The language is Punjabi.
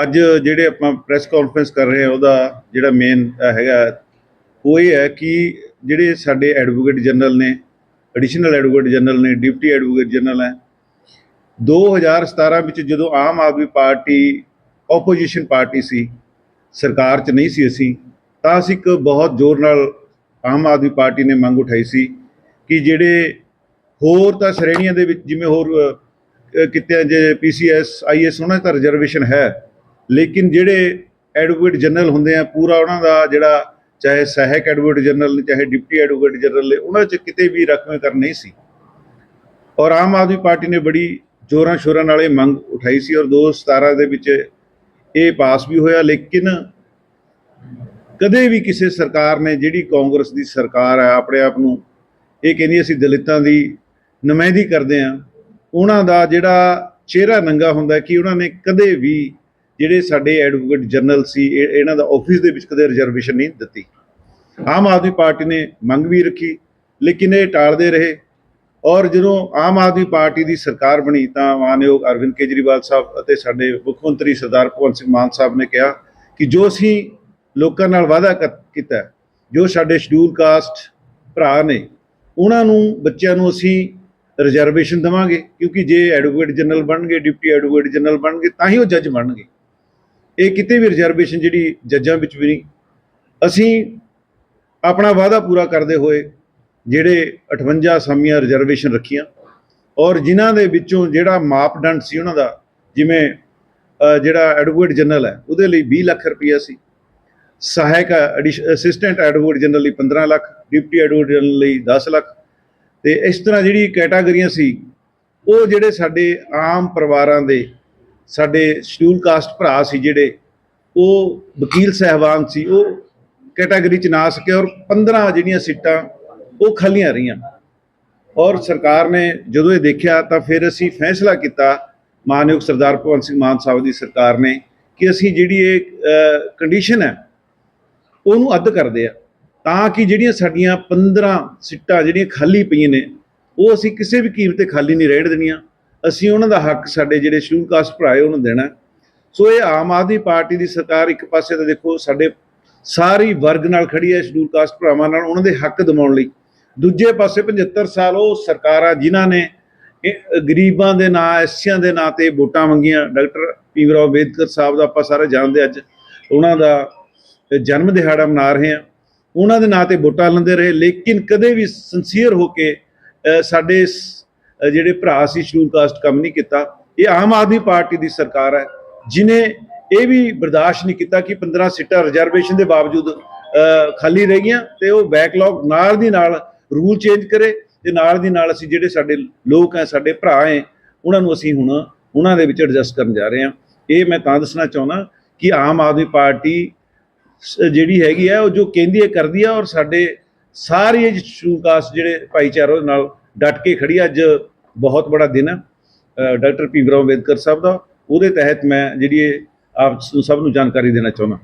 ਅੱਜ ਜਿਹੜੇ ਆਪਾਂ ਪ੍ਰੈਸ ਕਾਨਫਰੰਸ ਕਰ ਰਹੇ ਹਾਂ ਉਹਦਾ ਜਿਹੜਾ ਮੇਨ ਹੈਗਾ ਉਹ ਇਹ ਹੈ ਕਿ ਜਿਹੜੇ ਸਾਡੇ ਐਡਵੋਕੇਟ ਜਨਰਲ ਨੇ ਐਡੀਸ਼ਨਲ ਐਡਵੋਕੇਟ ਜਨਰਲ ਨੇ ਡਿਪਟੀ ਐਡਵੋਕੇਟ ਜਨਰਲ ਹੈ 2017 ਵਿੱਚ ਜਦੋਂ Aam Aadmi party opposition party ਸੀ ਸਰਕਾਰ 'ਚ ਨਹੀਂ ਸੀ ਅਸੀਂ ਤਾਂ ਅਸੀਂ ਇੱਕ ਬਹੁਤ ਜ਼ੋਰ ਨਾਲ ਆਮ ਆਦਮੀ ਪਾਰਟੀ ਨੇ ਮੰਗ ਉਠਾਈ ਸੀ ਕਿ ਜਿਹੜੇ ਹੋਰ ਤਾਂ ਸ਼੍ਰੇਣੀਆਂ ਦੇ ਵਿੱਚ ਜਿਵੇਂ ਹੋਰ ਅ, ਕਿਤੇ ਜੇ ਪੀਸੀਐਸ ਆਈਐਸ ਉਹਨਾਂ 'ਚ ਤਾਂ ਰਿਜ਼ਰਵੇਸ਼ਨ ਹੈ ਲੇਕਿਨ ਜਿਹੜੇ ਐਡਵੋਕੇਟ ਜਨਰਲ ਹੁੰਦੇ ਆ, ਪੂਰਾ ਉਹਨਾਂ ਦਾ ਜਿਹੜਾ ਚਾਹੇ ਸਹਾਇਕ ਐਡਵੋਕੇਟ ਜਨਰਲ ਨੇ, ਚਾਹੇ ਡਿਪਟੀ ਐਡਵੋਕੇਟ ਜਨਰਲ ਨੇ, ਉਹਨਾਂ 'ਚ ਕਿਤੇ ਵੀ ਰਕਮੇਕਰਨ ਨਹੀਂ ਸੀ। ਔਰ ਆਮ ਆਦਮੀ ਪਾਰਟੀ ਨੇ ਬੜੀ ਜ਼ੋਰਾਂ ਸ਼ੋਰਾਂ ਨਾਲ ਇਹ ਮੰਗ ਉਠਾਈ ਸੀ ਔਰ 2017 ਦੇ ਵਿੱਚ ਇਹ ਪਾਸ ਵੀ ਹੋਇਆ, ਲੇਕਿਨ ਕਦੇ ਵੀ ਕਿਸੇ ਸਰਕਾਰ ਨੇ, ਜਿਹੜੀ ਕਾਂਗਰਸ ਦੀ ਸਰਕਾਰ ਹੈ ਆਪਣੇ ਆਪ ਨੂੰ ਇਹ ਕਹਿੰਦੀ ਅਸੀਂ ਦਲਿਤਾਂ ਦੀ ਨੁਮਾਇੰਦਗੀ ਕਰਦੇ ਆ, ਉਹਨਾਂ ਦਾ ਜਿਹੜਾ ਚਿਹਰਾ ਨੰਗਾ ਹੁੰਦਾ ਕਿ ਉਹਨਾਂ ਨੇ ਕਦੇ ਵੀ ਜਿਹੜੇ ਸਾਡੇ ਐਡਵੋਕੇਟ ਜਨਰਲ ਸੀ ਇਹਨਾਂ ਦਾ ਆਫਿਸ ਦੇ ਵਿੱਚ ਕਦੇ ਰਿਜ਼ਰਵੇਸ਼ਨ ਨਹੀਂ ਦਿੱਤੀ। ਆਮ ਆਦਮੀ ਪਾਰਟੀ ਨੇ ਮੰਗ ਵੀ ਰੱਖੀ, ਲੇਕਿਨ ਇਹ ਟਾਲਦੇ ਰਹੇ। ਔਰ ਜਦੋਂ ਆਮ ਆਦਮੀ ਪਾਰਟੀ ਦੀ ਸਰਕਾਰ ਬਣੀ, ਤਾਂ ਮਾਨਯੋਗ ਅਰਵਿੰਦ ਕੇਜਰੀਵਾਲ ਸਾਹਿਬ ਅਤੇ ਸਾਡੇ ਮੁੱਖ ਮੰਤਰੀ ਸਰਦਾਰ ਭਗਵੰਤ ਸਿੰਘ ਮਾਨ ਸਾਹਿਬ ਨੇ ਕਿਹਾ ਕਿ ਜੋ ਅਸੀਂ ਲੋਕਾਂ ਨਾਲ ਵਾਅਦਾ ਕਰ- ਕੀਤਾ, ਜੋ ਸਾਡੇ ਸ਼ਡਿਊਲ ਕਾਸਟ ਭਰਾ ਨੇ, ਉਹਨਾਂ ਨੂੰ, ਬੱਚਿਆਂ ਨੂੰ ਅਸੀਂ ਰਿਜ਼ਰਵੇਸ਼ਨ ਦੇਵਾਂਗੇ, ਕਿਉਂਕਿ ਜੇ ਐਡਵੋਕੇਟ ਜਨਰਲ ਬਣਨਗੇ ਡਿਪਟੀ ਐਡਵੋਕੇਟ ਜਨਰਲ ਬਣਨਗੇ, ਤਾਂ ਹੀ ਉਹ ਜੱਜ ਬਣਨਗੇ। ਇਹ ਕਿਤੇ ਵੀ ਰਿਜ਼ਰਵੇਸ਼ਨ ਜਿਹੜੀ ਜੱਜਾਂ ਵਿੱਚ ਵੀ ਨਹੀਂ। ਅਸੀਂ ਆਪਣਾ ਵਾਅਦਾ ਪੂਰਾ ਕਰਦੇ ਹੋਏ ਜਿਹੜੇ 58 ਅਸਾਮੀਆਂ ਰਿਜ਼ਰਵੇਸ਼ਨ ਰੱਖੀਆਂ ਔਰ ਜਿਨ੍ਹਾਂ ਦੇ ਵਿੱਚੋਂ ਜਿਹੜਾ ਮਾਪਦੰਡ ਸੀ ਉਹਨਾਂ ਦਾ, ਜਿਵੇਂ ਜਿਹੜਾ ਐਡਵੋਕੇਟ ਜਨਰਲ ਹੈ, ਉਹਦੇ ਲਈ 20 ਲੱਖ ਰੁਪਈਆ ਸੀ। ਸਹਾਇਕ ਅਸਿਸਟੈਂਟ ਐਡਵੋਕੇਟ ਜਨਰਲ ਲਈ 15 ਲੱਖ ਡਿਪਟੀ ਐਡਵੋਕੇਟ ਜਨਰਲ ਲਈ 10 ਲੱਖ। ਤੇ ਇਸ ਤਰ੍ਹਾਂ ਜਿਹੜੀ ਕੈਟਾਗਰੀਆਂ ਸੀ, ਉਹ ਜਿਹੜੇ ਸਾਡੇ ਆਮ ਪਰਿਵਾਰਾਂ ਦੇ ਸਾਡੇ ਸ਼ਡਿਊਲ ਕਾਸਟ ਭਰਾ ਸੀ ਜਿਹੜੇ, ਉਹ ਵਕੀਲ ਸਹਿਬਾਨ ਸੀ, ਉਹ ਕੈਟਾਗਰੀ ਚ ਨਾ ਸਕੇ ਔਰ 15 ਜਿਹੜੀਆਂ ਸੀਟਾਂ ਉਹ ਖਾਲੀਆਂ ਰਹੀਆਂ। ਔਰ ਸਰਕਾਰ ਨੇ ਜਦੋਂ ਇਹ ਦੇਖਿਆ ਤਾਂ ਫਿਰ ਅਸੀਂ ਫੈਸਲਾ ਕੀਤਾ, ਮਾਨਯੋਗ ਸਰਦਾਰ ਭਗਵੰਤ ਸਿੰਘ ਮਾਨ ਸਾਹਿਬ ਦੀ ਸਰਕਾਰ ਨੇ ਕਿ ਅਸੀਂ ਜਿਹੜੀ ਇਹ ਕੰਡੀਸ਼ਨ ਹੈ, ਉਹਨੂੰ ਅੱਧ ਕਰਦੇ ਆ ਤਾਂ ਕਿ ਜਿਹੜੀਆਂ ਸਾਡੀਆਂ 15 ਸੀਟਾਂ ਜਿਹੜੀਆਂ ਖਾਲੀ ਪਈਆਂ ਨੇ, ਉਹ ਅਸੀਂ ਕਿਸੇ ਵੀ ਕੀਮਤ ਤੇ ਖਾਲੀ ਨਹੀਂ ਰਹਿਣ ਦੇਣੀਆਂ। ਅਸੀਂ ਉਹਨਾਂ ਦਾ ਹੱਕ ਸਾਡੇ ਜਿਹੜੇ ਸ਼ਡਿਊਲ ਕਾਸਟ ਭਰਾਏ ਉਹਨੂੰ ਦੇਣਾ ਸੋ ਇਹ ਆਮ ਆਦਮੀ ਪਾਰਟੀ ਦੀ ਸਰਕਾਰ ਇੱਕ ਪਾਸੇ ਤਾਂ ਦੇਖੋ, ਸਾਡੇ ਸਾਰੀ ਵਰਗ ਨਾਲ ਖੜੀ ਹੈ ਸ਼ਡਿਊਲ ਕਾਸਟ ਭਰਾਵਾਂ ਨਾਲ, ਉਹਨਾਂ ਦੇ ਹੱਕ ਦਿਵਾਉਣ ਲਈ। ਦੂਜੇ ਪਾਸੇ 75 ਸਾਲ ਉਹ ਸਰਕਾਰਾਂ ਜਿਨ੍ਹਾਂ ਨੇ ਗਰੀਬਾਂ ਦੇ ਨਾਂ ਐਸੀਆਂ ਦੇ ਨਾਂ ਤੇ ਵੋਟਾਂ ਮੰਗੀਆਂ। ਡਾਕਟਰ ਭੀਮਰਾਓ ਅੰਬੇਦਕਰ ਸਾਹਿਬ ਦਾ ਆਪਾਂ ਸਾਰੇ ਜਾਣਦੇ ਅੱਜ। ਉਹਨਾਂ ਦਾ ਜਨਮ ਦਿਹਾੜਾ ਮਨਾ ਰਹੇ ਹਾਂ। ਉਹਨਾਂ ਦੇ ਨਾਂ ਤੇ ਵੋਟਾਂ ਲੈਂਦੇ ਰਹੇ, ਲੇਕਿਨ ਕਦੇ ਵੀ ਸਿੰਸੀਅਰ ਹੋ ਕੇ ਸਾਡੇ ਜਿਹੜੇ ਭਰਾ ਸੀ, ਸ਼ਡਿਊਲ ਕਾਸਟ ਕੰਮ ਨਹੀਂ ਕੀਤਾ। ਇਹ ਆਮ ਆਦਮੀ ਪਾਰਟੀ ਦੀ ਸਰਕਾਰ ਹੈ, ਜਿਨੇ ਇਹ ਵੀ ਬਰਦਾਸ਼ਤ ਨਹੀਂ ਕੀਤਾ ਕਿ 15 ਸੀਟਾਂ ਰਿਜ਼ਰਵੇਸ਼ਨ ਦੇ ਬਾਵਜੂਦ ਖਾਲੀ ਰਹਿ ਗਈਆਂ ਤੇ ਉਹ ਬੈਕਲੌਗ ਨਾਲ ਦੀ ਨਾਲ ਰੂਲ ਚੇਂਜ ਕਰੇ ਤੇ ਨਾਲ ਦੀ ਨਾਲ ਅਸੀਂ ਜਿਹੜੇ ਸਾਡੇ ਲੋਕ ਹੈ, ਸਾਡੇ ਭਰਾ ਹੈ, ਉਹਨਾਂ ਨੂੰ ਅਸੀਂ ਹੁਣ ਉਹਨਾਂ ਦੇ ਵਿੱਚ ਐਡਜਸਟ ਕਰਨ ਜਾ ਰਹੇ ਹਾਂ। ਇਹ ਮੈਂ ਤਾਂ ਦੱਸਣਾ ਚਾਹੁੰਦਾ ਕਿ ਆਮ ਆਦਮੀ ਪਾਰਟੀ ਜਿਹੜੀ ਹੈਗੀ ਆ ਉਹ ਜੋ ਕਹਿੰਦੀ ਹੈ, ਕਰਦੀ ਆ ਔਰ ਸਾਡੇ ਸਾਰੇ ਇਹ ਸ਼ਡਿਊਲ ਕਾਸਟ ਜਿਹੜੇ ਭਾਈਚਾਰੇ ਉਹਦੇ ਨਾਲ ਡਟ ਕੇ ਖੜੀ ਅੱਜ ਬਹੁਤ ਬੜਾ ਦਿਨ ਹੈ ਡਾਕਟਰ ਭੀਮ ਰਾਓ ਅੰਬੇਦਕਰ ਸਾਹਿਬ ਦਾ। ਉਹਦੇ ਤਹਿਤ ਮੈਂ ਜਿਹੜੀ ਇਹ ਆਪ ਨੂੰ ਸਭ ਨੂੰ ਜਾਣਕਾਰੀ ਦੇਣਾ ਚਾਹੁੰਦਾ।